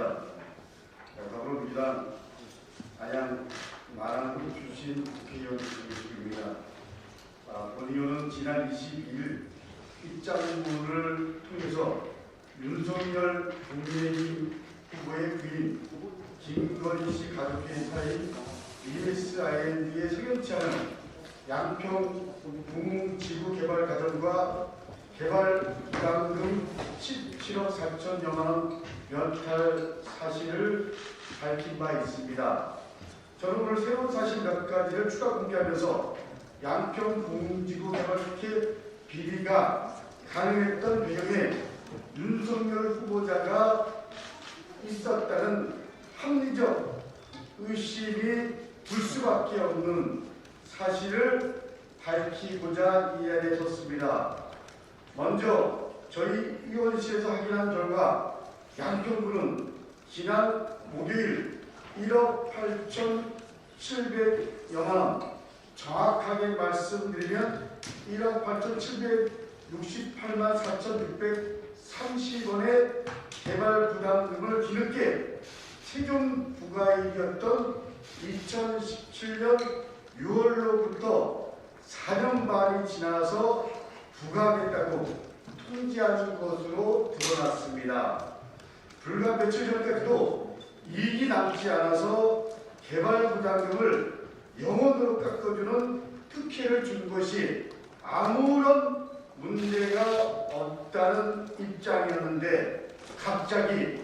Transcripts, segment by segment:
감사합니다. 더불어민주당 안양 마랑구 출신 국회의원 김기식입니다. 아, 본 의원은 지난 22일 입장문을 통해서 윤석열 국민의힘 후보의 부인 김건희 씨 가족회사인 ESIND에 석연치 않은 양평 부흥지구 개발 과정과 개발 기간금 17억 4천여만 원 면탈 사실을 밝힌 바 있습니다. 저는 오늘 새로운 사실 몇 가지를 추가 공개하면서 양평 부흥지구 개발 특혜 비리가 가능했던 배경에 윤석열 후보자가 있었다는 합리적 의심이 들 수밖에 없는 사실을 밝히고자 이 자리에 섰습니다. 먼저 저희 의원실에서 확인한 결과 양평구는 지난 목요일 1억 8,700여만 원 정확하게 말씀드리면 1억 8,768만 4,630원의 개발 부담금을 뒤늦게 최종 부과일이었던 2017년 6월로부터 4년 반이 지나서 부과하겠다고 통지하는 것으로 드러났습니다. 불과 며칠 전까지도 이익이 남지 않아서 개발 부담금을 영원으로 깎아주는 특혜를 준 것이 아무런 문제가 없다는 입장이었는데 갑자기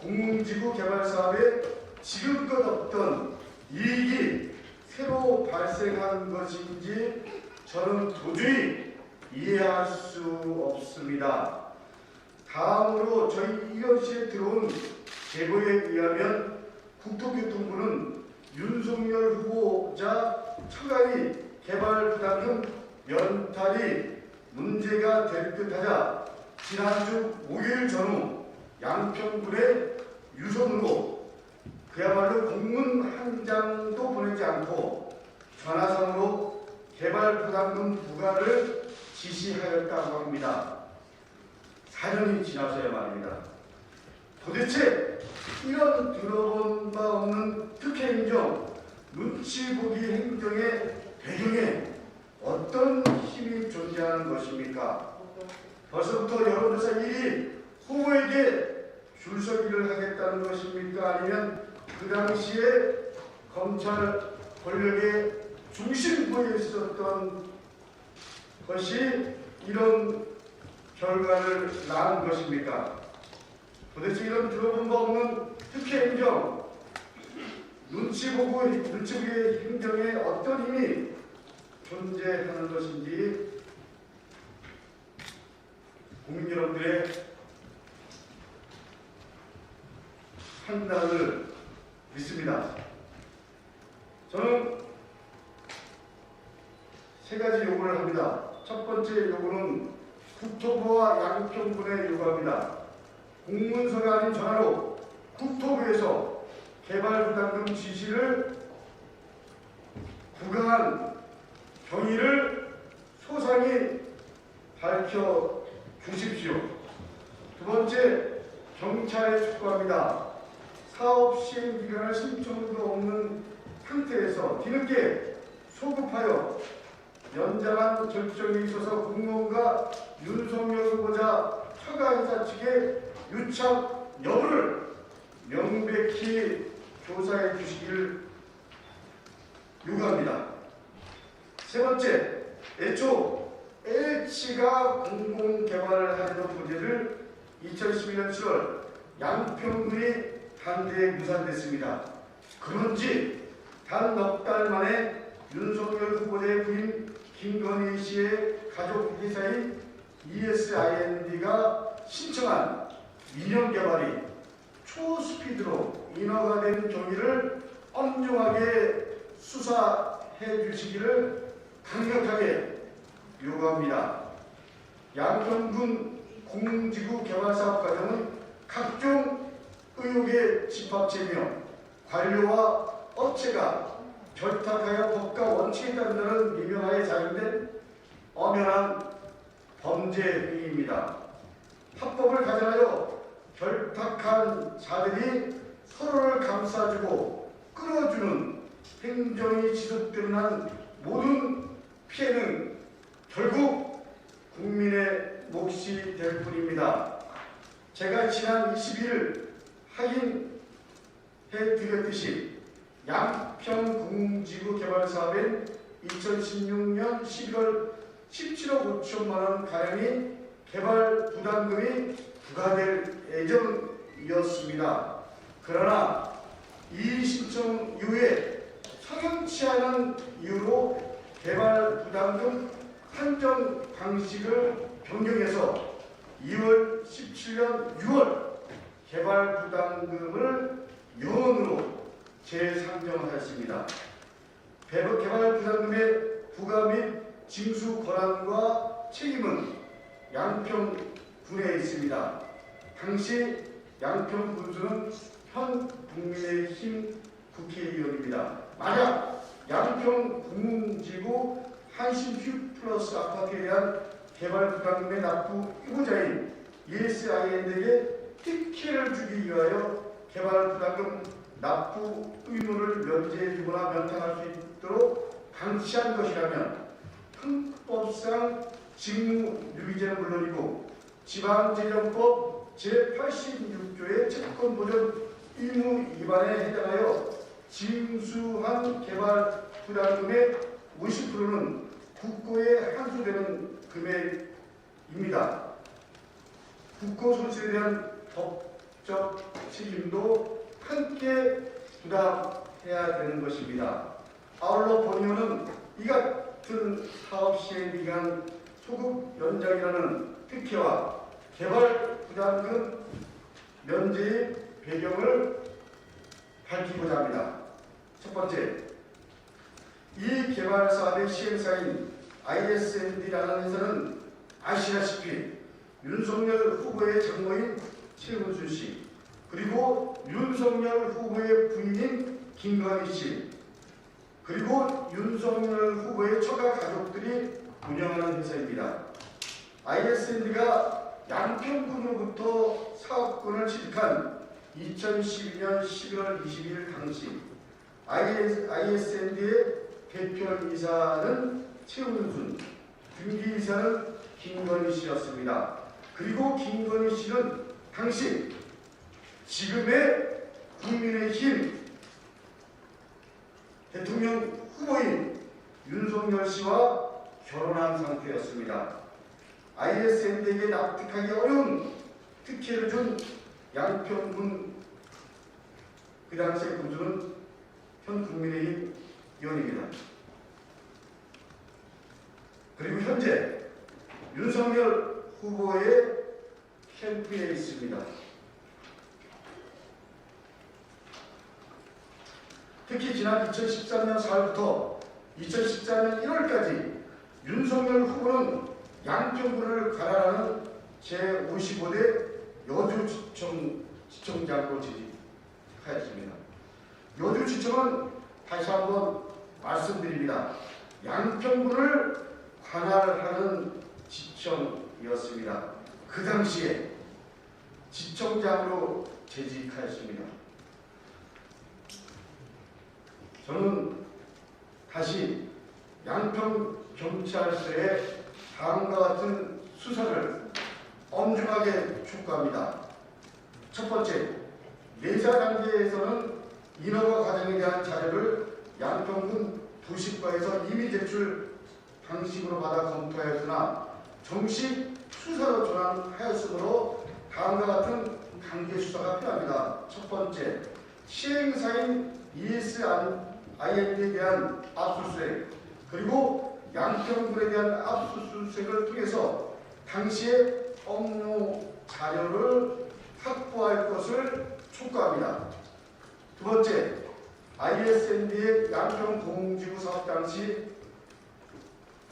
공공지구 개발 사업에 지금껏 없던 이익이 새로 발생한 것인지 저는 도저히 이해할 수 없습니다. 다음으로 저희 의원실에 들어온 제보에 의하면 국토교통부는 윤석열 후보자 처가의 개발 부담금 면탈이 문제가 될 듯하자 지난주 목요일 전후 양평군의 유선으로 그야말로 공문 한 장도 보내지 않고 전화상으로 개발 부담금 부과를 지시하였다고 합니다. 4년이 지나서야 말입니다. 도대체 이런 들어본 바 없는 특혜 행정, 눈치 보기 행정의 배경에 어떤 힘이 존재하는 것입니까? 벌써부터 여론조사 1위 후보에게 줄서기를 하겠다는 것입니까? 아니면 그 당시에 검찰 권력의 중심부에 있었던 것이 이런 결과를 낳은 것입니까? 도대체 이런 들어본 바 없는 특혜 행정, 눈치 보고 눈치 보기 행정에 어떤 힘이 존재하는 것인지 국민 여러분들의 판단을 믿습니다. 저는 세 가지 요구를 합니다. 첫 번째 요구는 국토부와 양평군에 요구합니다. 공문서가 아닌 전화로 국토부에서 개발 부담금 지시를 부과한 경위를 소상히 밝혀 주십시오. 두 번째, 경찰에 촉구합니다. 사업 시행 기간을 신청도 없는 상태에서 뒤늦게 소급하여 연장한 결정이 있어서 공무원과 윤석열 후보자 처가회사 측의 유착 여부를 명백히 조사해 주시기를 요구합니다. 세 번째, 애초 L치가 공공개발을 하려던 문제를 2012년 7월 양평군이 반대에 무산됐습니다. 그런지 단 넉 달 만에 윤석열 후보자의 부인 김건희 씨의 가족 회사인 ESIND가 신청한 민영 개발이 초스피드로 인허가 된 경위를 엄중하게 수사해 주시기를 강력하게 요구합니다. 양평군 공지구 개발 사업 과정은 각종 의혹의 집합체며 관료와 업체가 결탁하여 법과 원칙에 따른다는 미명하에 자행된 엄연한 범죄 행위입니다. 합법을 가장하여 결탁한 자들이 서로를 감싸주고 끌어주는 행정이 지속되는 한 모든 피해는 결국 국민의 몫이 될 뿐입니다. 제가 지난 20일 확인해 드렸듯이 양평공지구 개발 사업엔 2016년 11월 17억 5천만 원 가량이 개발 부담금이 부과될 예정이었습니다. 그러나 이 신청 이후에 석연치 않은 이유로 개발 부담금 한정 방식을 변경해서 2월 17년 6월 개발 부담금을 영원으로 재상정하였습니다. 개발 부담금의 부과 및 징수 권한과 책임은 양평군에 있습니다. 당시 양평군수는 현 국민의힘 국회의원입니다. 만약 양평공지구 한신휴 플러스 아파트에 대한 개발 부담금의 납부 의무자인 ESIN에게 특혜를 주기 위하여 개발 부담금 납부 의무를 면제해주거나 면탈할 수 있도록 방치한 것이라면 헌법상 직무 유기죄는 물론이고 지방재정법 제86조의 채권보전 의무 위반에 해당하여 징수한 개발 부담금의 50%는 국고에 환수되는 금액입니다. 국고 손실에 대한 법적 책임도 함께 부담해야 되는 것입니다. 아울러 본의원은 이 같은 사업 시행 기간 소급 연장이라는 특혜와 개발 부담금 면제의 배경을 밝히고자 합니다. 첫 번째, 이 개발 사업의 시행사인 ISND라는 회사는 아시다시피 윤석열 후보의 장모인 최은순 씨 그리고 윤석열 후보의 부인인 김건희 씨 그리고 윤석열 후보의 처가 가족들이 운영하는 회사입니다. ISND가 양평군으로부터 사업권을 취득한 2012년 11월 20일 당시 ISND의 대표이사는 최은순, 등기이사는 김건희 씨였습니다. 그리고 김건희 씨는 당시 지금의 국민의힘 대통령 후보인 윤석열 씨와 결혼한 상태였습니다. ISND에게 납득하기 어려운 특혜를 준 양평군 그 당시의 군주는 현 국민의힘 의원입니다. 그리고 현재 윤석열 후보의 캠프에 있습니다. 특히 지난 2013년 4월부터 2014년 1월까지 윤석열 후보는 양평군을 관할하는 제55대 여주지청 지청장으로 재직하였습니다. 여주지청은 다시 한번 말씀드립니다. 양평군을 관할하는 지청이었습니다. 그 당시에 지청장으로 재직하였습니다. 저는 다시 양평 경찰서의 다음과 같은 수사를 엄중하게 촉구합니다. 첫 번째, 예자 단계에서는 인허가 과정에 대한 자료를 양평군 부식과에서 이미 제출 방식으로 받아 검토하였으나 정식 수사로 전환하였으므로 다음과 같은 강제 수사가 필요합니다. 첫 번째, 시행사인 ESIN에 대한 압수수색 그리고 양평군에 대한 압수수색을 통해서 당시의 업무 자료를 확보할 것을 촉구합니다. 두 번째, ISND의 양평 공지구 사업 당시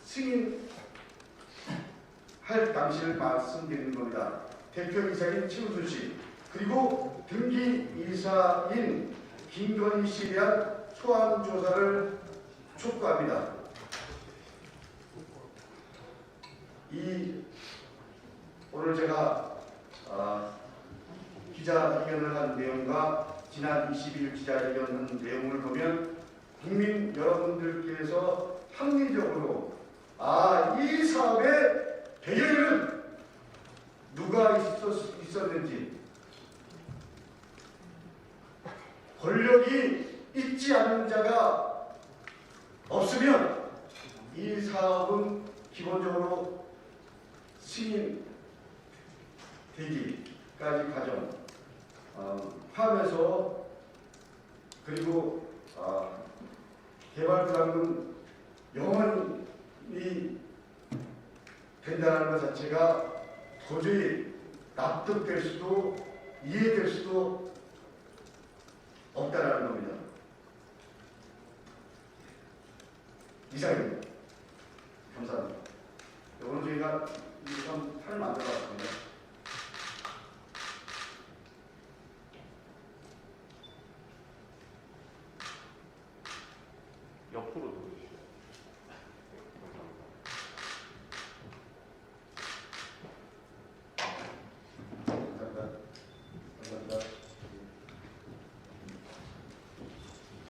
승인할 당시를 말씀드리는 겁니다. 대표이사인 최우순 씨 그리고 등기이사인 김건희 씨에 대한 소환 조사를 촉구합니다. 이 오늘 제가 아, 기자회견을 한 내용과 지난 20일 기자회견한 내용을 보면 국민 여러분들께서 합리적으로 아, 이 사업의 배경에는 누가 있었, 있었는지 권력이 있지 않는 자가 없으면 이 사업은 기본적으로 승인 되기까지 과정 어, 포함해서 그리고 어, 개발 부담금 영원히 된다는 것 자체가 도저히 납득될 수도 이해될 수도 없다라는 겁니다. 이상입니다. 감사합니다. 오늘 저희가 이한 판을 만들어 봤습니다.